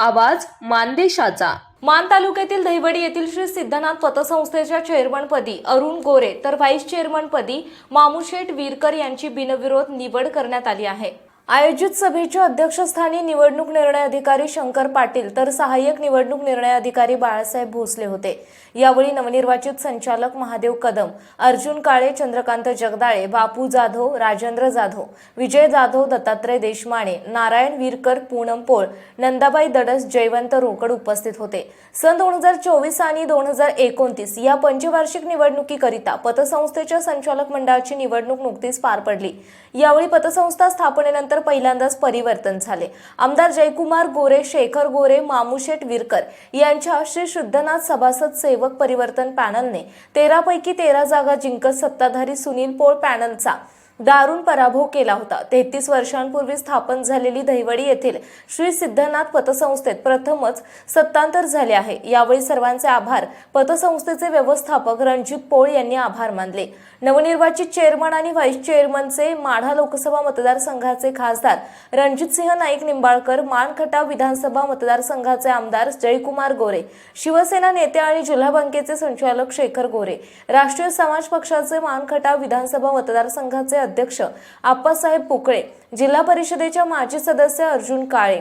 आवाज मानदेशाचा. मान तालुक्यातील दहिवडी येथील श्री सिद्धनाथ पतसंस्थेच्या चेअरमनपदी अरुण गोरे तर व्हाईस चेअरमनपदी मामुशेठ वीरकर यांची बिनविरोध निवड करण्यात आली आहे. आयोजित सभेच्या अध्यक्षस्थानी निवडणूक निर्णय अधिकारी शंकर पाटील तर सहाय्यक निवडणूक निर्णय अधिकारी बाळासाहेब भोसले होते. यावेळी नवनिर्वाचित संचालक महादेव कदम अर्जुन काळे चंद्रकांत जगदाळे बापू जाधव राजेंद्र जाधव विजय जाधव दत्तात्रय देशमाने नारायण वीरकर पूनम पोळ नंदाबाई दडस जयवंत रोकड उपस्थित होते. सन दोन हजार चोवीस आणि दोन हजार एकोणतीस या पंचवार्षिक निवडणुकीकरिता पतसंस्थेच्या संचालक मंडळाची निवडणूक नुकतीच पार पडली. यावेळी पतसंस्था स्थापनेनंतर पहिल्यांदाच परिवर्तन झाले. आमदार जयकुमार गोरे शेखर गोरे मामुशेठ विरकर यांच्या श्री शुद्धनाथ सभासद सेवक परिवर्तन पॅनलने तेरापैकी तेरा जागा जिंकत सत्ताधारी सुनील पोळ पॅनलचा दारुण पराभव केला होता. तेहतीस वर्षांपूर्वी स्थापन झालेली दहिवडी येथील श्री सिद्धनाथ पतसंस्थेत प्रथमच सत्तांतर झाले आहे. यावेळी सर्वांचे आभार. पतसंस्थेचे व्यवस्थापक रणजित पोळ यांनी आभार मानले. नवनिर्वाचित चेअरमन आणि व्हाईस चेअरमनचे माढा लोकसभा मतदारसंघाचे खासदार रणजितसिंह नाईक निंबाळकर मानखटाव विधानसभा मतदारसंघाचे आमदार जयकुमार गोरे शिवसेना नेते आणि जिल्हा बँकेचे संचालक शेखर गोरे राष्ट्रीय समाज पक्षाचे मानखटाव विधानसभा मतदारसंघाचे अध्यक्ष आप्पासाहेब पुकळे जिल्हा परिषदेच्या माजी सदस्य अर्जुन काळे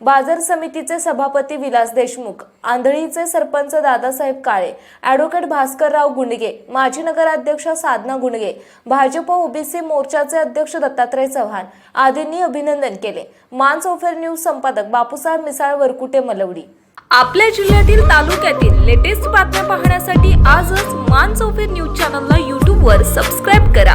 बाजार समितीचे सभापती विलास देशमुख आंधळीचे सरपंच दादासाहेब काळे ॲडव्होकेट भास्करराव गुंडगे माजी नगराध्यक्ष साधना गुंडगे भाजप ओबीसी मोर्चाचे अध्यक्ष दत्तात्रय चव्हाण आदींनी अभिनंदन केले. मान सोफेर न्यूज संपादक बापूसाहेब मिसाळ वरकुटे मलवडी. आपल्या जिल्ह्यातील तालुक्यातील लेटेस्ट बातम्या पाहण्यासाठी आजच मान चौफेर न्यूज चॅनलला यूट्यूबवर सबस्क्राईब करा.